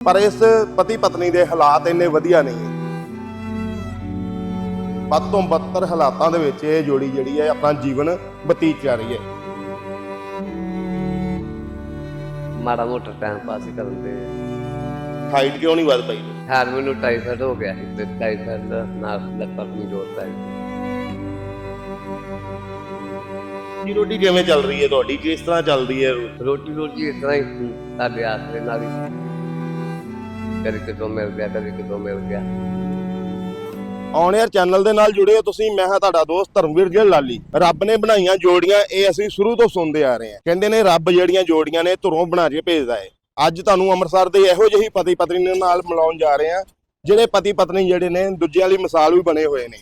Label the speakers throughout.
Speaker 1: ਪਰ ਇਸ ਪਤੀ ਪਤਨੀ ਦੇ ਹਾਲਾਤ ਇੰਨੇ ਵਧੀਆ ਨਹੀਂ। ਹੈ ਵੱਧ ਤੋਂ ਬੱਤਰ ਹਾਲਾਤਾਂ ਦੇ ਵਿੱਚ ਇਹ ਜੋੜੀ ਜਿਹੜੀ ਹੈ ਆਪਣਾ ਜੀਵਨ ਬਤੀਤ ਕਰ ਰਹੀ ਹੈ।
Speaker 2: ਮਾੜਾ ਮੋਟਾ ਟਾਈਮ ਪਾਸ ਕਰਨ ਦੇ।
Speaker 1: ਹਾਈਟ ਕਿਉਂ ਨਹੀਂ ਵੱਧ ਪਈ?
Speaker 2: ਹਾਰ ਮੈਨੂੰ ਟਾਈਫਾਇਡ ਹੋ ਗਿਆ ਸੀ ਤੇ ਟਾਈਫਾਇਡ ਦਾ ਨਾਲ ਲੱਤਾਂ ਕਮਜ਼ੋਰ ਗਈ
Speaker 1: ਜੀ ਰੋਟੀ ਕਿਵੇਂ ਚੱਲ ਰਹੀ ਹੈ ਤੁਹਾਡੀ? ਕਿਸ ਤਰ੍ਹਾਂ ਚੱਲਦੀ ਹੈ
Speaker 2: ਰੋਟੀ ਰੋਟੀ ਇਸ ਤਰ੍ਹਾਂ ਹੀ ਸਾਡੇ ਆਸਰੇ ਨਾਲ ਹੀ। ਕਦੇ ਕਿਤੋਂ ਮਿਲ ਗਿਆ ਕਦੇ ਕਿਤੋਂ ਮਿਲ ਗਿਆ।
Speaker 1: ਔਨ 에ਅਰ ਚੈਨਲ ਦੇ ਨਾਲ ਜੁੜੇ ਹੋ ਤੁਸੀਂ, ਮੈਂ ਹਾਂ ਤੁਹਾਡਾ ਦੋਸਤ ਧਰਮਵੀਰ ਜੀ ਲਾਲੀ। ਰੱਬ ਨੇ ਬਣਾਈਆਂ ਜੋੜੀਆਂ, ਇਹ ਅਸੀਂ ਸ਼ੁਰੂ ਤੋਂ ਸੁਣਦੇ ਆ ਰਹੇ ਹਾਂ। ਕਹਿੰਦੇ ਨੇ ਰੱਬ ਜਿਹੜੀਆਂ ਜੋੜੀਆਂ ਨੇ, ਧੁਰੋਂ ਬਣਾ ਕੇ ਭੇਜਦਾ ਹੈ। ਅੱਜ ਤੁਹਾਨੂੰ ਅੰਮ੍ਰਿਤਸਰ ਦੇ ਇਹੋ ਜਿਹੀ ਪਤੀ ਪਤਨੀ ਨਾਲ ਮਿਲਾਉਣ ਜਾ ਰਹੇ ਹਾਂ, ਜਿਹੜੇ ਪਤੀ ਪਤਨੀ ਜਿਹੜੇ ਨੇ, ਦੂਜਿਆਂ ਲਈ ਮਿਸਾਲ ਵੀ ਬਣੇ ਹੋਏ ਨੇ।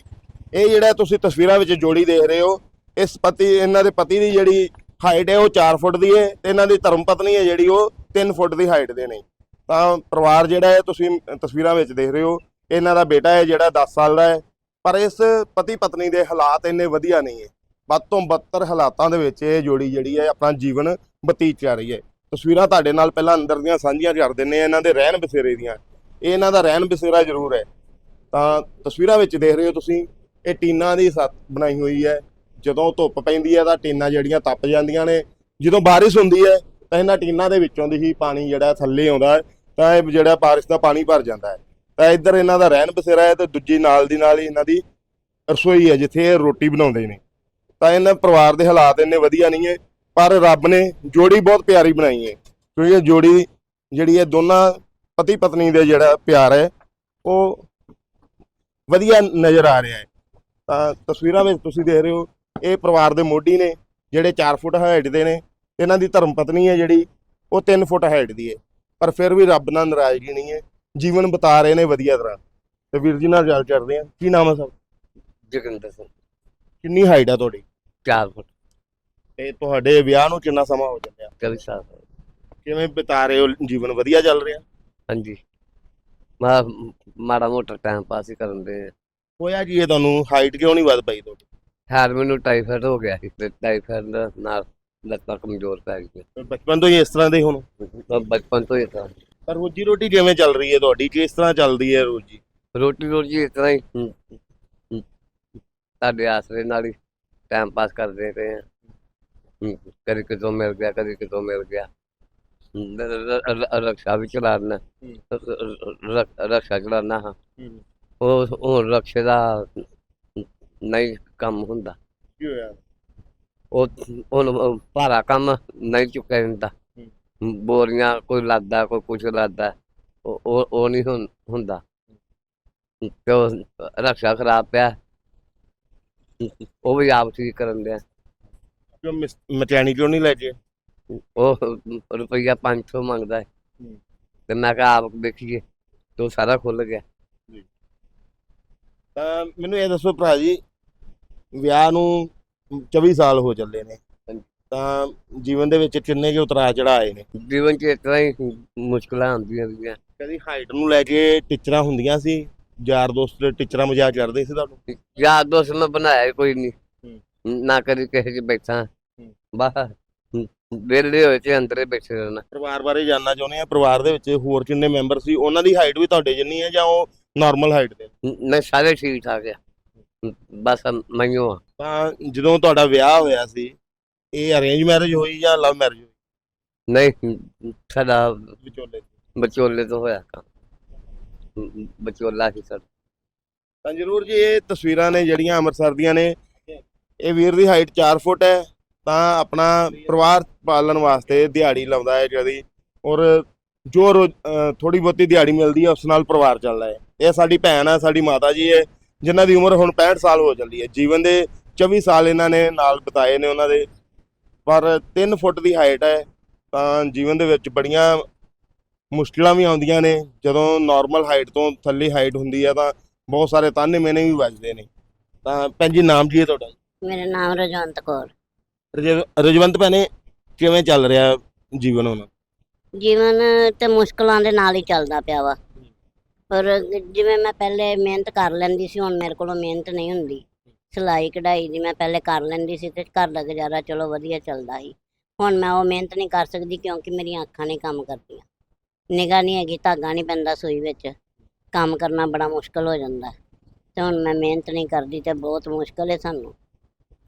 Speaker 1: ਇਹ ਜਿਹੜਾ ਤੁਸੀਂ ਤਸਵੀਰਾਂ ਵਿੱਚ ਜੋੜੀ ਦੇਖ ਰਹੇ ਹੋ, ਇਸ ਪਤੀ, ਇਹਨਾਂ ਦੇ ਪਤੀ ਦੀ ਜਿਹੜੀ ਹਾਈਟ ਹੈ, ਉਹ 4 ਫੁੱਟ ਦੀ ਹੈ, ਤੇ ਇਹਨਾਂ ਦੀ ਧਰਮ ਪਤਨੀ ਹੈ ਜਿਹੜੀ, ਉਹ 3 ਫੁੱਟ ਦੀ ਹਾਈਟ ਦੇ ਨੇ। ਤਾਂ ਪਰਿਵਾਰ ਜਿਹੜਾ ਹੈ, ਤੁਸੀਂ ਤਸਵੀਰਾਂ ਵਿੱਚ ਦੇਖ ਰਹੇ ਹੋ, ਇਹਨਾਂ ਦਾ ਬੇਟਾ ਹੈ ਜਿਹੜਾ 10 ਸਾਲ ਦਾ ਹੈ, ਪਰ ਇਸ ਪਤੀ ਪਤਨੀ ਦੇ ਹਾਲਾਤ ਇੰਨੇ ਵਧੀਆ ਨਹੀਂ ਹੈ। ਵੱਧ ਤੋਂ ਬੱਤਰ ਹਾਲਾਤਾਂ ਦੇ ਵਿੱਚ ਇਹ ਜੋੜੀ ਜਿਹੜੀ ਹੈ, ਆਪਣਾ ਜੀਵਨ ਬਤੀਤ ਕਰ ਰਹੀ ਹੈ। ਤਸਵੀਰਾਂ ਤੁਹਾਡੇ ਨਾਲ ਪਹਿਲਾਂ ਅੰਦਰ ਦੀਆਂ ਸਾਂਝੀਆਂ ਕਰ ਦਿੰਨੇ ਆ ਇਹਨਾਂ ਦੇ ਰਹਿਣ ਬਸੇਰੇ ਦੀਆਂ। ਇਹ ਇਹਨਾਂ ਦਾ ਰਹਿਣ ਬਸੇਰਾ ਜ਼ਰੂਰ ਹੈ। ਤਾਂ ਤਸਵੀਰਾਂ ਵਿੱਚ ਦੇਖ ਰਹੇ ਹੋ ਤੁਸੀਂ, ਇਹ ਟੀਨਾਂ ਦੀ ਸੱਤ ਬਣਾਈ ਹੋਈ ਹੈ। ਜਦੋਂ ਧੁੱਪ ਪੈਂਦੀ ਹੈ ਤਾਂ ਟੀਨਾਂ ਜਿਹੜੀਆਂ ਤਪ ਜਾਂਦੀਆਂ ਨੇ। ਜਦੋਂ ਬਾਰਿਸ਼ ਹੁੰਦੀ ਹੈ, ਤਾਂ ਇਹਨਾਂ ਟੀਨਾਂ ਦੇ ਵਿੱਚੋਂ ਦੀ ਹੀ ਪਾਣੀ ਜਿਹੜਾ ਥੱਲੇ ਆਉਂਦਾ ਹੈ। ਤਾਂ ਇਹ ਜਿਹੜਾ ਬਾਰਿਸ਼ ਦਾ ਪਾਣੀ ਭਰ ਜਾਂਦਾ ਹੈ। ਤਾਂ ਇੱਧਰ ਇਹਨਾਂ ਦਾ ਰਹਿਣ ਬਸੇਰਾ ਹੈ ਤੇ ਦੂਜੀ ਨਾਲ ਦੀ ਨਾਲ ਹੀ ਇਹਨਾਂ ਦੀ ਰਸੋਈ ਹੈ, ਜਿੱਥੇ ਇਹ ਰੋਟੀ ਬਣਾਉਂਦੇ ਨੇ। ਤਾਂ ਇਹਨਾਂ ਪਰਿਵਾਰ ਦੇ ਹਾਲਾਤ ਇੰਨੇ ਵਧੀਆ ਨਹੀਂ ਹੈ, ਪਰ ਰੱਬ ਨੇ ਜੋੜੀ ਬਹੁਤ ਪਿਆਰੀ ਬਣਾਈ ਹੈ। ਕਿਉਂਕਿ ਇਹ ਜੋੜੀ ਜਿਹੜੀ ਹੈ, ਦੋਨਾਂ ਪਤੀ ਪਤਨੀ ਦੇ ਜਿਹੜਾ ਪਿਆਰ ਹੈ, ਉਹ ਵਧੀਆ ਨਜ਼ਰ ਆ ਰਿਹਾ ਹੈ। ਤਾਂ ਤਸਵੀਰਾਂ ਵਿੱਚ ਤੁਸੀਂ ਦੇਖ ਰਹੇ ਹੋ, ਇਹ ਪਰਿਵਾਰ ਦੇ ਮੋਢੀ ਨੇ, ਜਿਹੜੇ 4 ਫੁੱਟ ਹਾਈਟ ਦੇ ਨੇ ਇਹਨਾਂ ਦੀ ਧਰਮ ਪਤਨੀ ਹੈ ਜਿਹੜੀ, ਉਹ 3 ਫੁੱਟ ਹਾਈਟ ਦੀ ਹੈ। ਪਰ ਫਿਰ ਵੀ ਰੱਬ ਨਾਲ ਨਾਰਾਜ਼ਗੀ ਨਹੀਂ ਹੈ। ਜੀਵਨ ਬਿਤਾ ਰਹੇ ਨੇ ਵਧੀਆ ਤਰ੍ਹਾਂ। ਤੇ ਵੀਰ ਜੀ ਨਾਲ ਗੱਲ ਕਰਦੇ ਆ ਕੀ ਨਾਮ ਹੈ ਸਰ?
Speaker 2: ਜਗਿੰਦਰ ਸਿੰਘ।
Speaker 1: ਕਿੰਨੀ ਹਾਈਟ ਆ ਤੁਹਾਡੀ?
Speaker 2: 4 ਫੁੱਟ।
Speaker 1: ਤੇ ਤੁਹਾਡੇ ਵਿਆਹ ਨੂੰ ਕਿੰਨਾ ਸਮਾਂ ਹੋ ਚੱਲਿਆ?
Speaker 2: ਕਵੀ ਸਾਹਿਬ
Speaker 1: ਕਿਵੇਂ ਬਿਤਾ ਰਹੇ ਹੋ? ਜੀਵਨ ਵਧੀਆ ਚੱਲ ਰਿਹਾ?
Speaker 2: ਹਾਂਜੀ। ਮਾ ਮਾੜਾ ਮੋਟਾ ਟਾਈਮ ਪਾਸ ਹੀ ਕਰਨ ਦੇ
Speaker 1: ਹੋਇਆ ਕੀ ਇਹ ਤੁਹਾਨੂੰ? ਹਾਈਟ ਕਿਉਂ ਨਹੀਂ ਵੱਧ ਪਈ ਤੁਹਾਡੀ?
Speaker 2: ਹਾਰ ਮੈਨੂੰ ਟਾਈਫਾਇਡ ਹੋ ਗਿਆ ਸੀ ਤੇ ਟਾਈਫਾਇਡ ਨਾਲ ਲੱਤਾਂ ਕਮਜ਼ੋਰ ਪੈ ਗਈਆਂ।
Speaker 1: ਬਚਪਨ ਤੋਂ ਹੀ ਇਸ ਤਰ੍ਹਾਂ ਦੇ ਹੁਣ?
Speaker 2: ਬਚਪਨ ਤੋਂ ਹੀ ਤਾਂ
Speaker 1: ਪਰ ਰੋਜੀ ਰੋਟੀ ਕਿਵੇਂ ਚੱਲ ਰਹੀ ਹੈ ਤੁਹਾਡੀ? ਕਿਸ ਤਰ੍ਹਾਂ ਚੱਲਦੀ ਹੈ ਰੋਜੀ?
Speaker 2: ਰੋਟੀ ਰੋਜੀ ਇਸ ਤਰ੍ਹਾਂ ਹੀ। ਹਮ, ਆਸਰੇ ਨਾਲ ਹੀ ਟਾਈਮ ਪਾਸ ਕਰਦੇ ਰਹੇ ਹਾਂ। ਹਮ, ਕਦੇ ਕਿਤੋਂ ਮਿਲ ਗਿਆ ਕਦੇ ਕਿਤੋਂ ਮਿਲ ਗਿਆ। ਹਮ, ਰ- ਰ- ਰ- ਰਕਸ਼ਾ ਵੀ ਚਲਾਉਣਾ ਰਕਸ਼ਾ ਚਲਾਉਣਾ ਹਾਂ। ਉਹ ਹੁਣ ਰਕਸ਼ੇ ਦਾ ਨਹੀਂ ਕੰਮ ਹੁੰਦਾ।
Speaker 1: ਕੀ ਹੋਇਆ?
Speaker 2: ਉਹ ਹੁਣ ਭਾਰਾ ਕੰਮ ਨਹੀਂ ਚੁੱਕਿਆ ਜਾਂਦਾ। ਬੋਰੀਆਂ ਕੋਈ ਲਾਦਾ ਕੋਈ ਕੁਛ ਲਾਦਾ ਉਹ ਉਹ ਉਹ ਨਹੀਂ ਹੁੰਦਾ। ਤੇ ਉਹ ਰਕਸ਼ਾ ਖਰਾਬ ਪਿਆ। ਉਹ ਵੀ ਆਪ ਠੀਕ ਕਰਨ ਦਿਆ
Speaker 1: ਕਿਉਂ ਮਕੈਨਿਕ ਕਿਉਂ ਨਹੀਂ ਲੈ ਕੇ
Speaker 2: ਉਹ ਰੁਪਈਆ 500 ਮੰਗਦਾ ਹੈ। ਤੇ ਮੈਂ ਕਿਹਾ ਆਪ ਦੇਖੀਏ ਤੇ ਉਹ ਸਾਰਾ ਖੁੱਲ ਗਿਆ।
Speaker 1: ਤਾਂ ਮੈਨੂੰ ਇਹ ਦੱਸੋ ਭਰਾ ਜੀ ਵਿਆਹ ਨੂੰ 24 ਸਾਲ ਹੋ ਚੱਲੇ ਨੇ। ਤਾਂ ਜੀਵਨ ਦੇ ਵਿੱਚ ਕਿੰਨੇ ਕੁ ਉਤਰਾਅ ਚੜਾਏ ਨੇ?
Speaker 2: ਜੀਵਨ 'ਚ ਇਸ ਤਰ੍ਹਾਂ ਹੀ ਮੁਸ਼ਕਲਾਂ ਆਉਂਦੀਆਂ ਰਹੀਆਂ
Speaker 1: ਕਦੀ ਹਾਈਟ ਨੂੰ ਲੈ ਕੇ ਟੀਚਰਾਂ ਹੁੰਦੀਆਂ ਸੀ? ਯਾਰ ਦੋਸਤ ਟੀਚਰਾਂ ਮਜ਼ਾਕ ਕਰਦੇ ਸੀ ਤੁਹਾਨੂੰ?
Speaker 2: ਯਾਰ ਦੋਸਤ ਮੈਂ ਬਣਾਇਆ ਕੋਈ ਨਹੀਂ। ਨਾ ਕਦੀ ਕਿਸੇ 'ਚ ਬੈਠਾ। ਬਾਹਰ ਵਿਹਲੇ ਹੋਏ ਤੇ ਅੰਦਰੇ ਬੈਠੇ ਰਹਿਣਾ
Speaker 1: ਪਰਿਵਾਰ ਬਾਰੇ ਜਾਨਣਾ ਚਾਹੁੰਦੇ ਆ? ਪਰਿਵਾਰ ਦੇ ਵਿੱਚ ਹੋਰ ਕਿੰਨੇ ਮੈਂਬਰ ਸੀ? ਉਹਨਾਂ ਦੀ ਹਾਈਟ ਵੀ ਤੁਹਾਡੇ ਜਿੰਨੀ ਹੈ ਜਾਂ ਉਹ ਨਾਰਮਲ ਹਾਈਟ ਦੇ?
Speaker 2: ਨਹੀਂ ਸਾਰੇ ਠੀਕ ਠਾਕ ਆ। ਬਸ ਮੈਨੂੰ
Speaker 1: ਤਾਂ ਜਦੋਂ ਤੁਹਾਡਾ ਵਿਆਹ ਹੋਇਆ ਸੀ ਇਹ ਅਰੇਂਜ ਮੈਰਿਜ ਹੋਈ ਜਾਂ ਲਵ ਮੈਰਿਜ ਹੋਈ?
Speaker 2: ਨਹੀਂ ਸਾਡਾ
Speaker 1: ਵਿਚੋਲੇ
Speaker 2: ਤੋਂ ਹੋਇਆ ਕੰਮ। ਬਚੋਲਾ ਸੀ ਸਰ
Speaker 1: ਤਾਂ ਜ਼ਰੂਰ ਜੀ ਇਹ ਤਸਵੀਰਾਂ ਨੇ ਜਿਹੜੀਆਂ ਅੰਮ੍ਰਿਤਸਰ ਦੀਆਂ ਨੇ ਇਹ ਵੀਰ ਦੀ ਹਾਈਟ 4 ਫੁੱਟ ਹੈ ਤਾਂ ਆਪਣਾ ਪਰਿਵਾਰ ਪਾਲਣ ਵਾਸਤੇ ਦਿਹਾੜੀ ਲਾਉਂਦਾ ਹੈ ਜਦੀ ਔਰ ਜੋ ਥੋੜੀ ਬਹੁਤੀ ਦਿਹਾੜੀ ਮਿਲਦੀ ਹੈ ਉਸ ਨਾਲ ਪਰਿਵਾਰ ਚੱਲਦਾ ਹੈ। ਇਹ ਸਾਡੀ ਭੈਣ ਹੈ ਸਾਡੀ ਮਾਤਾ ਜੀ ਹੈ ਜਿਨ੍ਹਾਂ ਦੀ ਉਮਰ ਹੁਣ 65 ਸਾਲ ਹੋ ਚੱਲੀ ਹੈ। ਜੀਵਨ ਦੇ 24 ਸਾਲ ਇਹਨਾਂ ਨੇ ਨਾਲ ਬਿਤਾਏ ਨੇ ਉਹਨਾਂ ਦੇ। ਪਰ 3 ਫੁੱਟ ਦੀ ਹਾਈਟ ਹੈ ਤਾਂ ਜੀਵਨ ਦੇ ਵਿੱਚ ਬੜੀਆਂ ਮੁਸ਼ਕਿਲਾਂ ਵੀ ਆਉਂਦੀਆਂ ਨੇ। ਜਦੋਂ ਨਾਰਮਲ ਹਾਈਟ ਤੋਂ ਥੱਲੇ ਹਾਈਟ ਹੁੰਦੀ ਹੈ ਤਾਂ ਬਹੁਤ ਸਾਰੇ ਤਾਨੇ ਮੈਨੇ ਵੀ ਵੱਜਦੇ ਨੇ। ਤਾਂ ਭੈਣ ਜੀ ਨਾਮ ਹੈ ਤੁਹਾਡਾ?
Speaker 3: ਮੇਰਾ ਨਾਮ ਰਜਵੰਤ ਕੌਰ।
Speaker 1: ਰਜ- ਰਜਵੰਤ ਭੈਣੇ ਕਿਵੇਂ ਚੱਲ ਰਿਹਾ ਜੀਵਨ ਹੁਣ?
Speaker 3: ਜੀਵਨ ਤੇ ਮੁਸ਼ਕਲਾਂ ਦੇ ਨਾਲ ਹੀ ਚੱਲਦਾ ਪਿਆ ਵਾ। ਪਰ ਜਿਵੇਂ ਮੈਂ ਪਹਿਲੇ ਮਿਹਨਤ ਕਰ ਲੈਂਦੀ ਸੀ, ਹੁਣ ਮੇਰੇ ਕੋਲੋਂ ਮਿਹਨਤ ਨਹੀਂ ਹੁੰਦੀ। ਸਿਲਾਈ, ਕਢਾਈ ਦੀ ਮੈਂ ਪਹਿਲੇ ਕਰ ਲੈਂਦੀ ਸੀ ਤੇ ਘਰ ਦਾ ਗੁਜ਼ਾਰਾ ਚਲੋ ਵਧੀਆ ਚੱਲਦਾ ਸੀ। ਹੁਣ ਮੈਂ ਉਹ ਮਿਹਨਤ ਨਹੀਂ ਕਰ ਸਕਦੀ ਕਿਉਂਕਿ ਮੇਰੀਆਂ ਅੱਖਾਂ ਨਹੀਂ ਕੰਮ ਕਰਦੀਆਂ। ਨਿਗਾਹ ਨਹੀਂ ਹੈਗੀ, ਧਾਗਾ ਨਹੀਂ ਪੈਂਦਾ ਸੂਈ ਵਿੱਚ। ਕੰਮ ਕਰਨਾ ਬੜਾ ਮੁਸ਼ਕਲ ਹੋ ਜਾਂਦਾ। ਤੇ ਹੁਣ ਮੈਂ ਮਿਹਨਤ ਨਹੀਂ ਕਰਦੀ ਤੇ ਬਹੁਤ ਮੁਸ਼ਕਲ ਹੈ ਸਾਨੂੰ।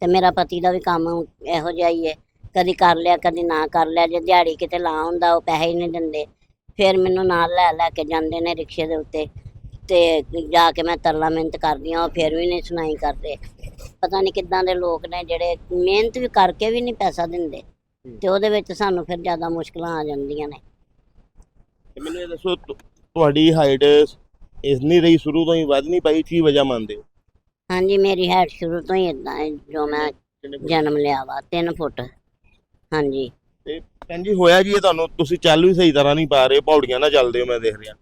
Speaker 3: ਤੇ ਮੇਰਾ ਪਤੀ ਦਾ ਵੀ ਕੰਮ ਇਹੋ ਜਿਹਾ ਹੀ ਹੈ। ਕਦੀ ਕਰ ਲਿਆ, ਕਦੀ ਨਾ ਕਰ ਲਿਆ। ਜੇ ਦਿਹਾੜੀ ਕਿਤੇ ਲਾ ਹੁੰਦਾ, ਉਹ ਪੈਸੇ ਹੀ ਨਹੀਂ ਦਿੰਦੇ। ਫਿਰ ਮੈਨੂੰ ਨਾਲ ਲੈ ਲੈ ਕੇ ਜਾਂਦੇ ਨੇ ਰਿਕਸ਼ੇ ਦੇ ਉੱਤੇ। ਤੇ ਜਾ ਕੇ ਮੈਂ ਤਰਲਾ ਮਿਹਨਤ ਕਰਦੀ ਉਹ ਫਿਰ ਵੀ ਨਹੀਂ ਸੁਣਾਈ ਕਰਦੇ। ਪਤਾ ਨਹੀਂ ਕਿੱਦਾਂ ਦੇ ਲੋਕ ਨੇ ਜਿਹੜੇ ਮਿਹਨਤ ਵੀ ਕਰਕੇ ਵੀ ਨਹੀਂ ਪੈਸਾ ਦਿੰਦੇ। ਤੇ ਉਹਦੇ ਵਿੱਚ ਸਾਨੂੰ ਫਿਰ ਜ਼ਿਆਦਾ ਮੁਸ਼ਕਲਾਂ ਆ ਜਾਂਦੀਆਂ ਨੇ।
Speaker 1: ਤੇ ਮੈਨੂੰ ਇਹ ਦੱਸੋ ਤੁ- ਤੁਹਾਡੀ ਹਾਈਟ ਇਸ ਨਹੀਂ ਰਹੀ ਸ਼ੁਰੂ ਤੋਂ ਹੀ ਵੱਧ ਨਹੀਂ ਪਾਈ ਕੀ ਵਜ੍ਹਾ ਮੰਨਦੇ ਹੋ?
Speaker 3: ਹਾਂਜੀ ਮੇਰੀ ਹਾਈਟ ਸ਼ੁਰੂ ਤੋਂ ਹੀ ਇਦਾਂ ਹੈ ਜੋ ਮੈਂ ਜਨਮ ਲਿਆ ਵਾ 3 ਫੁੱਟ। ਹਾਂਜੀ।
Speaker 1: ਤੇ ਭੈਣ ਜੀ, ਹੋਇਆ ਜੀ ਇਹ ਤੁਹਾਨੂੰ? ਤੁਸੀਂ ਚੱਲ ਵੀ ਸਹੀ ਤਰ੍ਹਾਂ ਨਹੀਂ ਪਾ ਰਹੇ, ਪੌੜੀਆਂ ਨਾਲ ਚੱਲਦੇ ਹੋ, ਮੈਂ ਦੇਖ ਰਿਹਾ।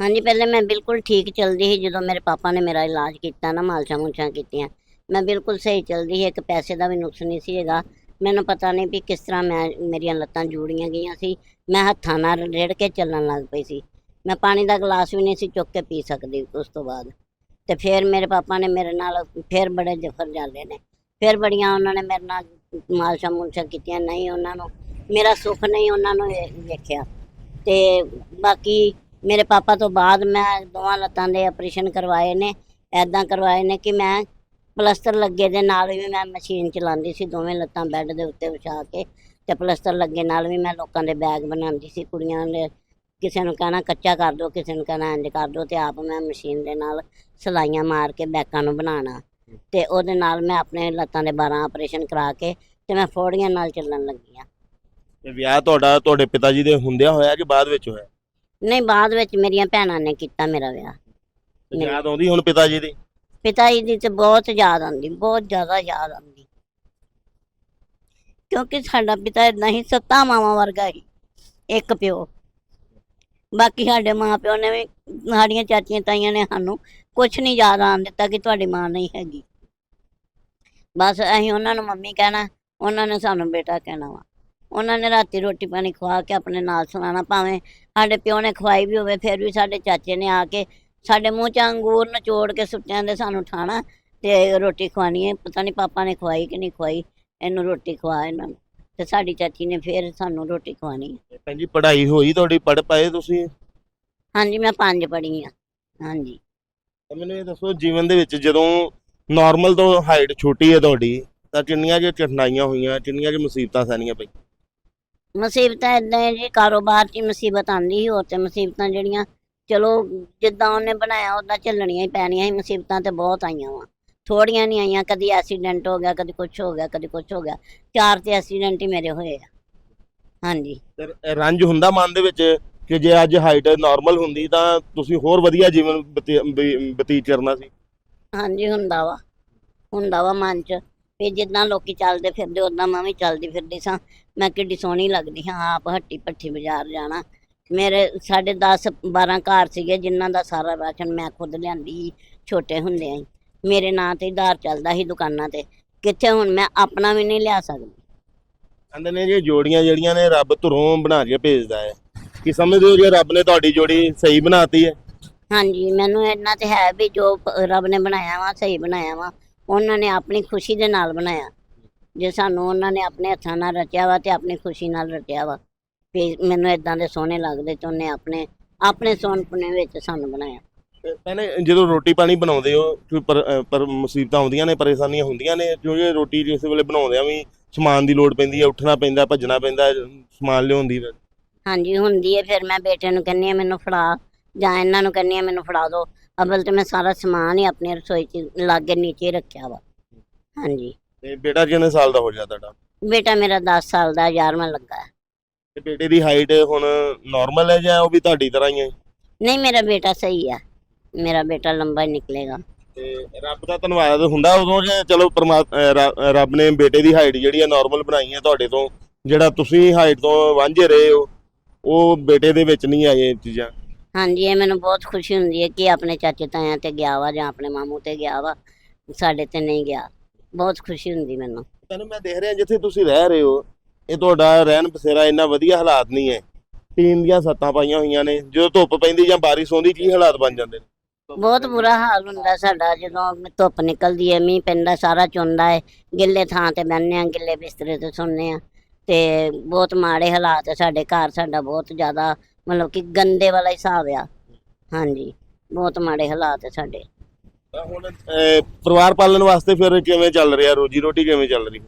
Speaker 3: ਹਾਂਜੀ, ਪਹਿਲੇ ਮੈਂ ਬਿਲਕੁਲ ਠੀਕ ਚੱਲਦੀ ਸੀ, ਜਦੋਂ ਮੇਰੇ ਪਾਪਾ ਨੇ ਮੇਰਾ ਇਲਾਜ ਕੀਤਾ ਨਾ, ਮਾਲਸ਼ਾਂ ਮੁਲਸ਼ਾਂ ਕੀਤੀਆਂ। ਮੈਂ ਬਿਲਕੁਲ ਸਹੀ ਚੱਲਦੀ ਸੀ, ਇੱਕ ਪੈਸੇ ਦਾ ਵੀ ਨੁਕਸ ਨਹੀਂ ਸੀ ਹੈਗਾ। ਮੈਨੂੰ ਪਤਾ ਨਹੀਂ ਵੀ ਕਿਸ ਤਰ੍ਹਾਂ ਮੈਂ, ਮੇਰੀਆਂ ਲੱਤਾਂ ਜੁੜੀਆਂ ਗਈਆਂ ਸੀ। ਮੈਂ ਹੱਥਾਂ ਨਾਲ ਰੇੜ ਕੇ ਚੱਲਣ ਲੱਗ ਪਈ ਸੀ। ਮੈਂ ਪਾਣੀ ਦਾ ਗਲਾਸ ਵੀ ਨਹੀਂ ਸੀ ਚੁੱਕ ਕੇ ਪੀ ਸਕਦੀ ਉਸ ਤੋਂ ਬਾਅਦ। ਤੇ ਫਿਰ ਮੇਰੇ ਪਾਪਾ ਨੇ ਮੇਰੇ ਨਾਲ, ਫਿਰ ਬੜੇ ਜਫਰ ਜਾਲੇ ਨੇ। ਫਿਰ ਬੜੀਆਂ ਉਹਨਾਂ ਨੇ ਮੇਰੇ ਨਾਲ ਮਾਲਸ਼ਾਂ ਮੁਲਸ਼ਾਂ ਕੀਤੀਆਂ, ਨਹੀਂ ਉਹਨਾਂ ਨੂੰ, ਮੇਰਾ ਸੁੱਖ ਨਹੀਂ ਉਹਨਾਂ ਨੂੰ ਵੇ- ਵੇਖਿਆ। ਤੇ ਬਾਕੀ ਮੇਰੇ ਪਾਪਾ ਤੋਂ ਬਾਅਦ ਮੈਂ ਦੋਵਾਂ ਲੱਤਾਂ ਦੇ ਆਪਰੇਸ਼ਨ ਕਰਵਾਏ ਨੇ ਐਦਾਂ ਕਰਵਾਏ ਨੇ ਕਿ ਮੈਂ ਪਲਸਤਰ ਲੱਗੇ ਦੇ ਨਾਲ ਵੀ ਮੈਂ ਮਸ਼ੀਨ ਚਲਾਉਂਦੀ ਸੀ, ਦੋਵੇਂ ਲੱਤਾਂ ਬੈੱਡ ਦੇ ਉੱਤੇ ਵਿਛਾ ਕੇ ਤੇ ਪਲਸਤਰ ਲੱਗੇ ਨਾਲ ਵੀ ਮੈਂ ਲੋਕਾਂ ਦੇ ਬੈਗ ਬਣਾਉਂਦੀ ਸੀ, ਕੁੜੀਆਂ ਦੇ, ਕਿਸੇ ਨੂੰ ਕਹਿਣਾ ਕੱਚਾ ਕਰ ਦਿਓ ਕਿਸੇ ਨੂੰ ਕਹਿਣਾ ਇੰਜ ਕਰ ਦਿਓ ਤੇ ਆਪ ਮੈਂ ਮਸ਼ੀਨ ਦੇ ਨਾਲ ਸਲਾਈਆਂ ਮਾਰ ਕੇ ਬੈਕਾਂ ਨੂੰ ਬਣਾਉਣਾ। ਤੇ ਉਹਦੇ ਨਾਲ ਮੈਂ ਆਪਣੇ ਲੱਤਾਂ ਦੇ 12 ਆਪਰੇਸ਼ਨ ਕਰਾ ਕੇ ਤੇ ਮੈਂ ਫੋੜੀਆਂ ਨਾਲ ਚੱਲਣ ਲੱਗੀ ਹਾਂ।
Speaker 1: ਤੇ ਵਿਆਹ ਤੁਹਾਡਾ ਤੁਹਾਡੇ ਪਿਤਾ ਜੀ ਦੇ ਹੁੰਦਿਆਂ ਹੋਇਆ ਕਿ ਬਾਅਦ ਵਿੱਚ ਹੋਇਆ?
Speaker 3: ਨਹੀਂ ਬਾਅਦ ਵਿੱਚ ਮੇਰੀਆਂ ਭੈਣਾਂ ਨੇ ਕੀਤਾ ਮੇਰਾ ਵਿਆਹ।
Speaker 1: ਤੇ। ਯਾਦ ਆਉਂਦੀ ਹੁਣ ਪਿਤਾ ਜੀ ਦੀ?
Speaker 3: ਪਿਤਾ ਜੀ ਦੀ ਤੇ ਬਹੁਤ ਯਾਦ ਆਉਂਦੀ ਬਹੁਤ ਜ਼ਿਆਦਾ ਯਾਦ ਆਉਂਦੀ। ਕਿਉਂਕਿ ਸਾਡਾ ਪਿਤਾ ਇਦਾਂ ਹੀ ਸੱਤਾ ਮਾਵਾਂ ਵਰਗਾ ਹੀ ਇੱਕ ਪਿਓ। ਬਾਕੀ ਸਾਡੇ ਮਾਂ ਪਿਓ ਨੇ ਵੀ ਸਾਡੀਆਂ ਚਾਚੀਆਂ ਤਾਈਆਂ ਨੇ ਸਾਨੂੰ ਕੁਝ ਨਹੀਂ ਯਾਦ ਆਉਣ ਦਿੱਤਾ ਕਿ ਤੁਹਾਡੀ ਮਾਂ ਨਹੀਂ ਹੈਗੀ। ਬਸ ਅਸੀਂ ਉਹਨਾਂ ਨੂੰ ਮੰਮੀ ਕਹਿਣਾ ਉਹਨਾਂ ਨੇ ਸਾਨੂੰ ਬੇਟਾ ਕਹਿਣਾ ਵਾ। ਉਹਨਾਂ ਨੇ ਰਾਤੀ ਰੋਟੀ ਪਾਣੀ ਖਵਾ ਕੇ ਆਪਣੇ ਨਾਲ ਸੁਲਾਣਾ ਭਾਵੇਂ ਸਾਡੇ ਪਿਓ ਨੇ ਖਵਾਈ ਵੀ ਹੋਵੇ ਫਿਰ ਵੀ ਸਾਡੇ ਚਾਚੇ ਨੇ ਆ ਕੇ ਸਾਡੇ ਮੂੰਹ ਚ ਅੰਗੂਰ ਨਚੋੜ ਕੇ ਸੁੱਟਿਆਂ ਦੇ ਸਾਨੂੰ ਠਾਣਾ ਤੇ ਰੋਟੀ ਖਵਾਣੀ ਹੈ। ਪਤਾ ਨਹੀਂ ਪਾਪਾ ਨੇ ਖਵਾਈ ਕਿ ਨਹੀਂ ਖਵਾਈ ਇਹਨੂੰ ਰੋਟੀ ਖਵਾ ਇਹਨਾਂ ਨੂੰ। ਤੇ ਸਾਡੀ ਚਾਚੀ ਨੇ ਫਿਰ ਸਾਨੂੰ ਰੋਟੀ ਖਵਾਣੀ
Speaker 1: ਭੈਣ ਜੀ ਪੜ੍ਹਾਈ ਹੋਈ ਤੁਹਾਡੀ ਪੜ੍ਹ ਪਾਏ ਤੁਸੀਂ?
Speaker 3: ਹਾਂਜੀ ਮੈਂ ਪੰਜ ਪੜ੍ਹੀ ਆ ਹਾਂਜੀ।
Speaker 1: ਤਾਂ ਮੈਨੂੰ ਇਹ ਦੱਸੋ ਜੀਵਨ ਦੇ ਵਿੱਚ ਜਦੋਂ ਨਾਰਮਲ ਤੋਂ ਹਾਈਟ ਛੋਟੀ ਹੈ ਤੁਹਾਡੀ ਤਾਂ ਕਿੰਨੀਆਂ ਜਿਹੀਆਂ ਚਟਨਾਈਆਂ ਹੋਈਆਂ ਕਿੰਨੀਆਂ ਜਿਹੀਆਂ ਮੁਸੀਬਤਾਂ ਸਹਿਣੀਆਂ ਪਈ
Speaker 3: ਮੁਸੀਬਤਾਂ ਇਦਾਂ ਜੀ ਕਾਰੋਬਾਰ 'ਚ ਹੀ ਮੁਸੀਬਤ ਆਂਦੀ ਸੀ ਹੋਰ ਤੇ ਮੁਸੀਬਤਾਂ ਜਿਹੜੀਆਂ ਚਲੋ ਜਿੱਦਾਂ ਉਹਨੇ ਬਣਾਇਆ ਉਦਾਂ ਚੱਲਣੀਆਂ ਹੀ ਪੈਣੀਆਂ ਸੀ ਮੁਸੀਬਤਾਂ ਤੇ ਬਹੁਤ ਆਈਆਂ ਵਾ। ਥੋੜੀਆਂ ਨਹੀਂ ਆਈਆਂ ਕਦੀ ਐਕਸੀਡੈਂਟ ਹੋ ਗਿਆ ਕਦੀ ਕੁਝ ਹੋ ਗਿਆ ਕਦੀ ਕੁਝ ਹੋ ਗਿਆ। ਚਾਰ ਤੇ ਐਕਸੀਡੈਂਟ ਹੀ ਮੇਰੇ ਹੋਏ ਆ। ਹਾਂਜੀ।
Speaker 1: ਤੇ ਰੰਜ ਹੁੰਦਾ ਮਨ ਦੇ ਵਿੱਚ? ਕਿ ਜੇ ਅੱਜ ਹਾਈਟ ਨਾਰਮਲ ਹੁੰਦੀ ਤਾਂ ਤੁਸੀਂ ਹੋਰ ਵਧੀਆ ਜੀਵਨ ਬਤੀ- ਬਤੀਤ ਕਰਨਾ ਸੀ।
Speaker 3: ਹਾਂਜੀ ਹੁੰਦਾ ਵਾ। ਹੁੰਦਾ ਵਾ ਮਨ ਚ। ਵੀ ਜਿੱਦਾਂ ਲੋਕੀ ਚੱਲਦੇ ਫਿਰਦੇ ਉਦਾਂ ਮੈਂ ਵੀ ਚੱਲਦੀ ਫਿਰਦੀ ਸਾਂ। ਮੈਂ ਕਿੱਡੀ ਸੋਹਣੀ ਲੱਗਦੀ ਹਾਂ ਆਪ ਹੱਟੀ ਪੱਠੀ ਬਾਜ਼ਾਰ ਜਾਣਾ। ਮੇਰੇ ਸਾਡੇ 10 12 ਘਰ ਸੀਗੇ ਜਿਨ੍ਹਾਂ ਦਾ ਸਾਰਾ ਰਾਸ਼ਨ ਮੈਂ ਖੁਦ ਲਿਆਂਦੀ ਸੀ ਛੋਟੇ ਹੁੰਦਿਆਂ ਹੀ। ਮੇਰੇ ਨਾਂ ਤੇ ਆਧਾਰ ਚੱਲਦਾ ਸੀ ਦੁਕਾਨਾਂ ਤੇ। ਕਿੱਥੇ ਹੁਣ ਮੈਂ ਆਪਣਾ ਵੀ ਨਹੀਂ ਲਿਆ ਸਕਦੀ।
Speaker 1: ਕਹਿੰਦੇ ਨੇ ਜੇ ਜੋੜੀਆਂ ਜਿਹੜੀਆਂ ਨੇ ਰੱਬ ਧੁਰੋਂ ਬਣਾ ਕੇ ਭੇਜਦਾ ਹੈ। ਕੀ ਸਮਝਦੇ ਹੋ ਜੇ ਰੱਬ ਨੇ ਤੁਹਾਡੀ ਜੋੜੀ ਸਹੀ ਬਣਾਤੀ ਹੈ?
Speaker 3: ਹਾਂਜੀ ਮੈਨੂੰ ਇੰਨਾ ਤੇ ਹੈ ਵੀ ਜੋ ਪ- ਰੱਬ ਨੇ ਬਣਾਇਆ ਵਾ ਸਹੀ ਬਣਾਇਆ ਵਾ ਉਹਨਾਂ ਨੇ ਆਪਣੀ ਖੁਸ਼ੀ ਦੇ ਨਾਲ ਬਣਾਇਆ। ਜੇ ਸਾਨੂੰ ਉਹਨਾਂ ਨੇ ਆਪਣੇ ਹੱਥਾਂ ਨਾਲ ਰਚਿਆ ਵਾ ਤੇ ਆਪਣੀ ਖੁਸ਼ੀ ਨਾਲ ਰਚਿਆ ਵਾ ਵੀ ਮੈਨੂੰ ਇਦਾਂ ਦੇ ਸੋਹਣੇ ਲੱਗਦੇ ਤੇ ਉਹਨੇ ਆਪਣੇ ਆਪਣੇ ਸੋਹਣਪੁਣੇ ਵਿੱਚ ਸਾਨੂੰ ਬਣਾਇਆ।
Speaker 1: ਕਹਿੰਦੇ ਜਦੋਂ ਰੋਟੀ ਪਾਣੀ ਬਣਾਉਂਦੇ ਹੋ ਕੋਈ ਪਰ ਅ, ਪਰ ਮੁਸੀਬਤਾਂ ਆਉਂਦੀਆਂ ਨੇ ਪਰੇਸ਼ਾਨੀਆਂ ਹੁੰਦੀਆਂ ਨੇ ਕਿਉਂਕਿ ਰੋਟੀ ਜਿਸ ਵੇਲੇ ਬਣਾਉਂਦੇ ਆ ਵੀ ਸਮਾਨ ਦੀ ਲੋੜ ਪੈਂਦੀ ਹੈ ਉੱਠਣਾ ਪੈਂਦਾ ਭੱਜਣਾ ਪੈਂਦਾ ਸਮਾਨ ਲਿਆਉਂਦੀ ਫਿਰ
Speaker 3: ਹਾਂਜੀ ਹੁੰਦੀ ਹੈ ਫਿਰ ਮੈਂ ਬੇਟੇ ਨੂੰ ਕਹਿੰਨੀ ਆ ਮੈਨੂੰ ਫੜਾ ਜਾਂ ਇਹਨਾਂ ਨੂੰ ਕਹਿੰਨੀ ਆ ਮੈਨੂੰ ਫੜਾ ਦਿਓ ਅਬਲ ਤੇ ਮੈਂ ਸਾਰਾ ਸਮਾਨ ਹੀ ਆਪਣੀ ਰਸੋਈ 'ਚ ਲਾਗੇ ਨੀਚੇ ਰੱਖਿਆ ਵਾ। ਹਾਂਜੀ।
Speaker 1: ਤੇ ਬੇਟਾ ਕਿੰਨੇ ਸਾਲ ਦਾ ਹੋ ਗਿਆ ਤੁਹਾਡਾ?
Speaker 3: ਬੇਟਾ ਮੇਰਾ 10 ਸਾਲ ਦਾ 11ਵਾਂ ਲੱਗਾ। ਹੈ।
Speaker 1: ਤੇ ਬੇਟੇ ਦੀ ਹਾਈਟ ਹੁਣ ਨਾਰਮਲ ਹੈ ਜਾਂ ਉਹ ਵੀ ਤੁਹਾਡੀ ਤਰ੍ਹਾਂ ਹੀ ਹੈ?
Speaker 3: ਨਹੀਂ ਮੇਰਾ ਬੇਟਾ ਸਹੀ ਆ। ਮੇਰਾ ਬੇਟਾ ਲੰਬਾ ਹੀ ਨਿਕਲੇਗਾ।
Speaker 1: ਤੇ ਰੱਬ ਦਾ ਧੰਨਵਾਦ ਹੁੰਦਾ ਉਦੋਂ ਜੇ ਚਲੋ ਰੱਬ ਨੇ ਬੇਟੇ ਦੀ ਹਾਈਟ ਜਿਹੜੀ ਹੈ ਨਾਰਮਲ ਬਣਾਈ ਹੈ ਤੁਹਾਡੇ ਤੋਂ ਜਿਹੜਾ ਤੁਸੀਂ ਹਾਈਟ ਤੋਂ ਵਾਂਝੇ ਰਹੇ ਹੋ? ਉਹ ਬੇਟੇ ਦੇ ਵਿੱਚ ਨਹੀਂ ਆਏ ਇਹ ਚੀਜ਼ਾਂ?
Speaker 3: ਹਾਂਜੀ ਇਹ ਮੈਨੂੰ ਬਹੁਤ ਖੁਸ਼ੀ ਹੁੰਦੀ ਹੈ ਕਿ ਆਪਣੇ ਚਾਚੇ ਤਾਇਆਂ ਤੇ ਗਿਆ ਵਾ ਜਾਂ ਆਪਣੇ ਮਾਮੂ ਤੇ ਗਿਆ ਵਾ ਸਾਡੇ ਤੇ ਨਹੀਂ ਗਿਆ। ਬਹੁਤ ਖੁਸ਼ੀ ਹੁੰਦੀ ਮੈਨੂੰ।
Speaker 1: ਤੈਨੂੰ ਮੈਂ ਦੇਖ ਰਿਹਾ ਜਿੱਥੇ ਤੁਸੀਂ ਰਹਿ ਰਹੇ ਹੋ ਇਹ ਤੁਹਾਡਾ ਰਹਿਣ ਬਸੇਰਾ ਇੰਨਾ ਵਧੀਆ ਹਾਲਾਤ ਨਹੀਂ ਹੈ। ਟੀਨ ਦੀਆਂ ਸੱਤਾਂ ਪਾਈਆਂ ਹੋਈਆਂ ਨੇ ਜਦੋਂ ਧੁੱਪ ਪੈਂਦੀ ਜਾਂ ਬਾਰਿਸ਼ ਆਉਂਦੀ ਕੀ ਹਾਲਾਤ ਬਣ ਜਾਂਦੇ ਨੇ?
Speaker 3: ਬਹੁਤ ਬੁਰਾ ਹਾਲ ਹੁੰਦਾ ਸਾਡਾ ਜਦੋਂ ਧੁੱਪ ਨਿਕਲਦੀ ਹੈ ਮੀਂਹ ਪੈਂਦਾ ਸਾਰਾ ਚੁੰਦਾ ਹੈ ਗਿੱਲੇ ਥਾਂ ਤੇ ਆ ਗਿੱਲੇ ਬਿਸਤਰੇ ਤੇ ਸੌਂਦੇ ਆ ਤੇ ਬਹੁਤ ਮਾੜੇ ਹਾਲਾਤ ਹੈ ਸਾਡੇ ਘਰ ਸਾਡਾ ਬਹੁਤ ਜ਼ਿਆਦਾ ਮਤਲਬ ਕਿ ਗੰਦੇ ਵਾਲਾ ਹਿਸਾਬ ਆ। ਹਾਂਜੀ ਬਹੁਤ ਮਾੜੇ ਹਾਲਾਤ ਆ ਸਾਡੇ।
Speaker 1: ਤਾਂ ਹੁਣ ਅਹ, ਪਰਿਵਾਰ ਪਾਲਣ ਵਾਸਤੇ ਫਿਰ ਕਿਵੇਂ ਚੱਲ ਰਿਹਾ? ਰੋਜੀ ਰੋਟੀ ਕਿਵੇਂ ਚੱਲ ਰਹੀ?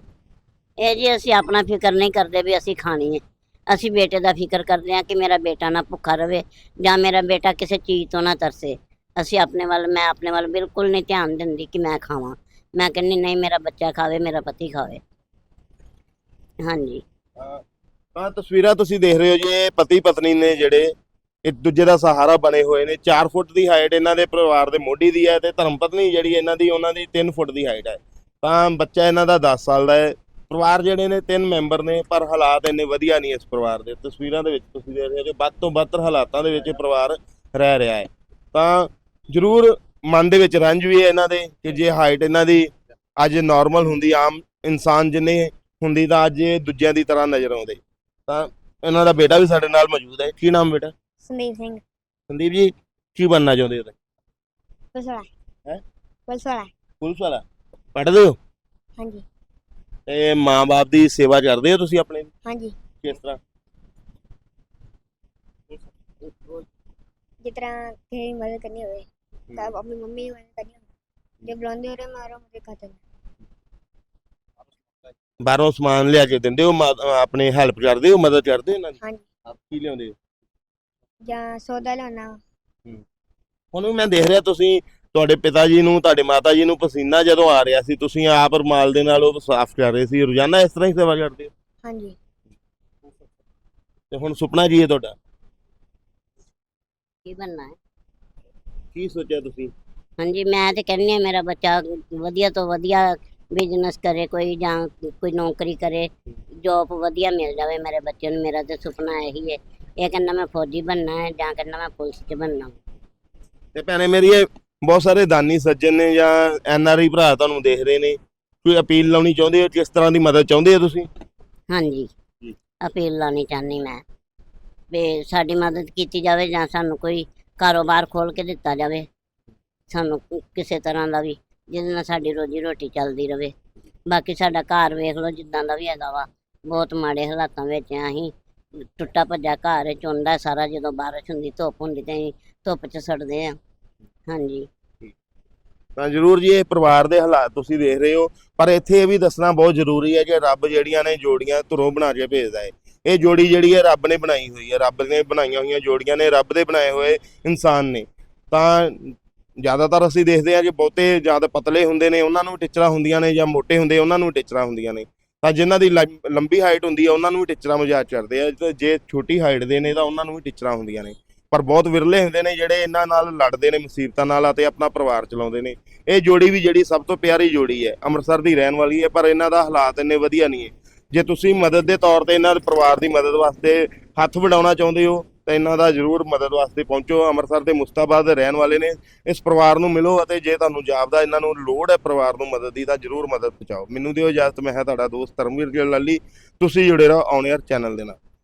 Speaker 3: ਇਹ ਜੀ ਅਸੀਂ ਆਪਣਾ ਫਿਕਰ ਨਹੀਂ ਕਰਦੇ ਵੀ ਅਸੀਂ ਖਾਣੀ ਹੈ। ਅਸੀਂ ਬੇਟੇ ਦਾ ਫਿਕਰ ਕਰਦੇ ਹਾਂ ਕਿ ਮੇਰਾ ਬੇਟਾ ਨਾ ਭੁੱਖਾ ਰਵੇ ਜਾਂ ਮੇਰਾ ਬੇਟਾ ਕਿਸੇ ਚੀਜ਼ ਤੋਂ ਨਾ ਤਰਸੇ। ਅਸੀਂ ਆਪਣੇ ਵੱਲ ਮੈਂ ਆਪਣੇ ਵੱਲ ਬਿਲਕੁਲ ਨਹੀਂ ਧਿਆਨ ਦਿੰਦੀ ਕਿ ਮੈਂ ਖਾਵਾਂ। ਮੈਂ ਕਹਿੰਦੀ ਨਹੀਂ ਮੇਰਾ ਬੱਚਾ ਖਾਵੇ ਮੇਰਾ ਪਤੀ ਖਾਵੇ। ਹਾਂਜੀ।
Speaker 1: ਤਾਂ ਤਸਵੀਰਾਂ ਤੁਸੀਂ ਦੇਖ ਰਹੇ ਹੋ ਜੀ, ਇਹ ਪਤੀ ਪਤਨੀ ਨੇ ਜਿਹੜੇ ਇੱਕ ਦੂਜੇ ਦਾ ਸਹਾਰਾ ਬਣੇ ਹੋਏ ਨੇ। 4 ਫੁੱਟ ਦੀ ਹਾਈਟ ਇਹਨਾਂ ਦੇ ਪਰਿਵਾਰ ਦੇ ਮੋਢੀ ਦੀ ਹੈ ਤੇ ਧਰਮ ਪਤਨੀ ਜਿਹੜੀ ਇਹਨਾਂ ਦੀ, ਉਹਨਾਂ ਦੀ 3 ਫੁੱਟ ਦੀ ਹਾਈਟ ਹੈ। ਤਾਂ ਬੱਚਾ ਇਹਨਾਂ ਦਾ 10 ਸਾਲ ਦਾ ਹੈ। ਪਰਿਵਾਰ ਜਿਹੜੇ ਨੇ ਤਿੰਨ ਮੈਂਬਰ ਨੇ, ਪਰ ਹਾਲਾਤ ਇੰਨੇ ਵਧੀਆ ਨਹੀਂ ਇਸ ਪਰਿਵਾਰ ਦੇ। ਤਸਵੀਰਾਂ ਦੇ ਵਿੱਚ ਤੁਸੀਂ ਦੇਖ ਰਹੇ ਹੋ ਕਿ ਵੱਧ ਤੋਂ ਵੱਧ ਹਾਲਾਤਾਂ ਦੇ ਵਿੱਚ ਇਹ ਪਰਿਵਾਰ ਰਹਿ ਰਿਹਾ ਹੈ। ਤਾਂ ਜ਼ਰੂਰ ਮਨ ਦੇ ਵਿੱਚ ਰੰਜ ਵੀ ਹੈ ਇਹਨਾਂ ਦੇ ਕਿ ਜੇ ਹਾਈਟ ਇਹਨਾਂ ਦੀ ਅੱਜ ਨਾਰਮਲ ਹੁੰਦੀ, ਆਮ ਇਨਸਾਨ ਜਿੰਨੇ ਹੁੰਦੀ ਤਾਂ ਅੱਜ ਇਹ ਦੂਜਿਆਂ ਦੀ ਤਰ੍ਹਾਂ ਨਜ਼ਰ ਆਉਂਦੇ। ਤਾਂ ਇਹਨਾਂ ਦਾ ਬੇਟਾ ਵੀ ਸਾਡੇ ਨਾਲ ਮੌਜੂਦ ਹੈ। ਕੀ ਨਾਮ ਬੇਟਾ?
Speaker 4: ਸੰਦੀਪ ਸਿੰਘ।
Speaker 1: ਸੰਦੀਪ ਜੀ ਕੀ ਬਣਨਾ ਚਾਹੁੰਦੇ ਹੋ ਤੁਸੀਂ?
Speaker 4: ਪੁਲਿਸ ਵਾਲਾ।
Speaker 1: ਹੈਂ?
Speaker 4: ਪੁਲਿਸ ਵਾਲਾ।
Speaker 1: ਪੁਲਿਸ ਵਾਲਾ। ਪੜ੍ਹਦੇ ਹੋ?
Speaker 4: ਹਾਂਜੀ।
Speaker 1: ਤੇ ਮਾਂ-ਬਾਪ ਦੀ ਸੇਵਾ ਕਰਦੇ ਹੋ ਤੁਸੀਂ ਆਪਣੇ?
Speaker 4: ਹਾਂਜੀ।
Speaker 1: ਕਿਸ ਤਰ੍ਹਾਂ?
Speaker 4: ਜਿਸ ਤਰ੍ਹਾਂ ਕਿਸੇ ਦੀ ਮਦਦ ਕਰਨੀ ਹੋਵੇ ਤਾਂ ਆਪਣੀ ਮੰਮੀ ਦੀ ਮਦਦ ਕਰਨੀ ਹੋਵੇ। ਜੇ ਬੁਲਾਉਂਦੇ ਹੋ ਮਾਰੋ ਮੁझे ਖਾਤੇ
Speaker 1: ਬਾਹਰੋਂ ਸਮਾਨ ਲਿਆ ਕੇ ਦਿੰਦੇ ਹੋ ਮਾ- ਆਪਣੇ ਹੈਲਪ ਕਰਦੇ ਹੋ ਮਦਦ ਕਰਦੇ ਹੋ ਇਹਨਾਂ ਦੀ?
Speaker 4: ਹਾਂਜੀ।
Speaker 1: ਕੀ ਲਿਆਉਂਦੇ ਹੋ?
Speaker 4: ਜਾਂ ਸੌਦਾ ਲਿਆਉਣਾ।
Speaker 1: ਹੁਣ ਵੀ ਮੈਂ ਦੇਖ ਰਿਹਾ ਤੁਸੀਂ ਤੁਹਾਡੇ ਪਿਤਾ ਜੀ ਨੂੰ ਤੁਹਾਡੇ ਮਾਤਾ ਜੀ ਨੂੰ ਪਸੀਨਾ ਜਦੋਂ ਆ ਰਿਹਾ ਸੀ ਤੁਸੀਂ ਆਪ ਰੁਮਾਲ ਦੇ ਨਾਲ ਉਹ ਸਾਫ਼ ਕਰ ਰਹੇ ਸੀ ਰੋਜ਼ਾਨਾ ਇਸ ਤਰ੍ਹਾਂ ਹੀ ਸੇਵਾ ਕਰਦੇ ਹੋ?
Speaker 4: ਹਾਂਜੀ।
Speaker 1: ਤੇ ਹੁਣ ਸੁਪਨਾ ਕੀ ਹੈ ਤੁਹਾਡਾ?
Speaker 3: ਕੀ ਬਣਨਾ ਹੈ?
Speaker 1: ਕੀ ਸੋਚਿਆ ਤੁਸੀਂ?
Speaker 3: ਹਾਂਜੀ ਮੈਂ ਤੇ ਕਹਿੰਦੀ ਹਾਂ ਮੇਰਾ ਬੱਚਾ ਵਧੀਆ ਤੋਂ ਵਧੀਆ ਬਿਜ਼ਨਸ ਕਰੇ ਕੋਈ ਜਾਂ ਕੋਈ ਨੌਕਰੀ ਕਰੇ ਜੋਬ ਵਧੀਆ ਮਿਲ ਜਾਵੇ ਮੇਰੇ ਬੱਚੇ ਨੂੰ ਮੇਰਾ ਤੇ ਸੁਪਨਾ ਇਹੀ ਹੈ। ਇਹ ਕਹਿੰਦਾ ਮੈਂ ਫੌਜੀ ਬਣਨਾ ਹੈ ਜਾਂ ਕਹਿੰਦਾ ਮੈਂ ਪੁਲਿਸ 'ਚ ਬਣਨਾ।
Speaker 1: ਤੇ ਭੈਣੇ ਮੇਰੀ ਇਹ ਬਹੁਤ ਸਾਰੇ ਦਾਨੀ ਸੱਜਣ ਨੇ ਜਾਂ ਐਨ ਆਰ ਆਈ ਭਰਾ ਤੁਹਾਨੂੰ ਦੇਖ ਰਹੇ ਨੇ। ਕੋਈ ਅਪੀਲ ਲਾਉਣੀ ਚਾਹੁੰਦੇ ਹੋ ਕਿਸ ਤਰ੍ਹਾਂ ਦੀ ਮਦਦ ਚਾਹੁੰਦੇ ਹੋ ਤੁਸੀਂ?
Speaker 3: ਹਾਂਜੀ। ਅਪੀਲ ਲਾਉਣੀ ਚਾਹੁੰਦੀ ਮੈਂ ਵੀ ਸਾਡੀ ਮਦਦ ਕੀਤੀ ਜਾਵੇ ਜਾਂ ਸਾਨੂੰ ਕੋਈ ਕਾਰੋਬਾਰ ਖੋਲ ਕੇ ਦਿੱਤਾ ਜਾਵੇ। ਸਾਨੂੰ ਕਿਸੇ ਤਰ੍ਹਾਂ ਦਾ ਵੀ ਜਿਹਦੇ ਨਾਲ ਸਾਡੀ ਰੋਜੀ ਰੋਟੀ ਚੱਲਦੀ ਰਵੇ। ਬਾਕੀ ਸਾਡਾ ਘਰ ਵੇਖ ਲਓ ਜਿੱਦਾਂ ਦਾ ਵੀ ਹੈਗਾ ਵਾ। ਬਹੁਤ ਮਾੜੇ ਹਾਲਾਤਾਂ ਵਿੱਚ ਆ ਅਸੀਂ। ਟੁੱਟਾ ਭੱਜਾ ਘਰ ਹੈ, ਚੁੰਦਾ ਸਾਰਾ ਜਦੋਂ ਬਾਰਿਸ਼ ਹੁੰਦੀ ਧੁੱਪ ਹੁੰਦੀ ਤੇ ਅਸੀਂ ਧੁੱਪ 'ਚ ਸੜਦੇ ਆ। ਹਾਂਜੀ।
Speaker 1: ਤਾਂ ਜ਼ਰੂਰ ਜੀ ਇਹ ਪਰਿਵਾਰ ਦੇ ਹਾਲਾਤ ਤੁਸੀਂ ਦੇਖ ਰਹੇ ਹੋ। ਪਰ ਇੱਥੇ ਇਹ ਵੀ ਦੱਸਣਾ ਬਹੁਤ ਜ਼ਰੂਰੀ ਹੈ ਕਿ ਰੱਬ ਜਿਹੜੀਆਂ ਨੇ ਜੋੜੀਆਂ ਧੁਰੋਂ ਬਣਾ ਕੇ ਭੇਜਦਾ ਹੈ ਇਹ ਜੋੜੀ ਜਿਹੜੀ ਹੈ ਰੱਬ ਨੇ ਬਣਾਈ ਹੋਈ ਹੈ। ਰੱਬ ਨੇ ਬਣਾਈਆਂ ਹੋਈਆਂ ਜੋੜੀਆਂ ਨੇ ਰੱਬ ਦੇ ਬਣਾਏ ਹੋਏ ਇਨਸਾਨ ਨੇ। ਤਾਂ ਜ਼ਿਆਦਾਤਰ ਅਸੀਂ ਦੇਖਦੇ ਹਾਂ ਜੇ ਬਹੁਤੇ ਜ਼ਿਆਦਾ ਪਤਲੇ ਹੁੰਦੇ ਨੇ, ਉਹਨਾਂ ਨੂੰ ਵੀ ਟਿਚਰਾਂ ਹੁੰਦੀਆਂ ਨੇ ਜਾਂ ਮੋਟੇ ਹੁੰਦੇ, ਉਹਨਾਂ ਨੂੰ ਵੀ ਟਿਚਰਾਂ ਹੁੰਦੀਆਂ ਨੇ। ਤਾਂ ਜਿਨ੍ਹਾਂ ਦੀ ਲੰ- ਲੰਬੀ ਹਾਈਟ ਹੁੰਦੀ ਹੈ ਉਹਨਾਂ ਨੂੰ ਵੀ ਟਿਚਰਾਂ ਮਜ਼ਾਕ ਕਰਦੇ ਆ। ਤੇ ਜੇ ਛੋਟੀ ਹਾਈਟ ਦੇ ਨੇ ਤਾਂ ਉਹਨਾਂ ਨੂੰ ਵੀ ਟਿਚਰਾਂ ਹੁੰਦੀਆਂ ਨੇ। ਪਰ ਬਹੁਤ ਵਿਰਲੇ ਹੁੰਦੇ ਨੇ ਜਿਹੜੇ ਇਹਨਾਂ ਨਾਲ ਲੜਦੇ ਨੇ ਮੁਸੀਬਤਾਂ ਨਾਲ ਅਤੇ ਆਪਣਾ ਪਰਿਵਾਰ ਚਲਾਉਂਦੇ ਨੇ। ਇਹ ਜੋੜੀ ਵੀ ਜਿਹੜੀ ਸਭ ਤੋਂ ਪਿਆਰੀ ਜੋੜੀ ਹੈ, ਅੰਮ੍ਰਿਤਸਰ ਦੀ ਰਹਿਣ ਵਾਲੀ ਹੈ, ਪਰ ਇਹਨਾਂ ਦਾ ਹਾਲਾਤ ਇੰਨੇ ਵਧੀਆ ਨਹੀਂ ਹੈ। ਜੇ ਤੁਸੀਂ ਮਦਦ ਦੇ ਤੌਰ ਤੇ ਇਹਨਾਂ ਦੇ ਪਰਿਵਾਰ ਦੀ ਮਦਦ ਵਾਸਤੇ ਹੱਥ ਵਡਾਉਣਾ ਚਾਹੁੰਦੇ ਹੋ ਤਾਂ ਇਹਨਾਂ ਦਾ ਜ਼ਰੂਰ ਮਦਦ ਵਾਸਤੇ ਪਹੁੰਚੋ। ਅੰਮ੍ਰਿਤਸਰ ਦੇ ਮੁਸਤਾਬਾਦ ਦੇ ਰਹਿਣ ਵਾਲੇ ਨੇ। ਇਸ ਪਰਿਵਾਰ ਨੂੰ ਮਿਲੋ ਅਤੇ ਜੇ ਤੁਹਾਨੂੰ ਜਾਪਦਾ ਇਹਨਾਂ ਨੂੰ ਲੋੜ ਹੈ ਪਰਿਵਾਰ ਨੂੰ ਮਦਦ ਦੀ, ਤਾਂ ਜ਼ਰੂਰ ਮਦਦ ਪਹੁੰਚਾਓ। ਮੈਨੂੰ ਦਿਓ ਇਜਾਜ਼ਤ, ਮੈਂ ਹਾਂ ਤੁਹਾਡਾ ਦੋਸਤ ਧਰਮਵੀਰ ਗਿੱਲ ਲਾਲੀ। ਤੁਸੀਂ ਜੁੜੇ ਰਹੋ ਔਨ 에ਅਰ ਚੈਨਲ ਦੇ ਨਾਲ।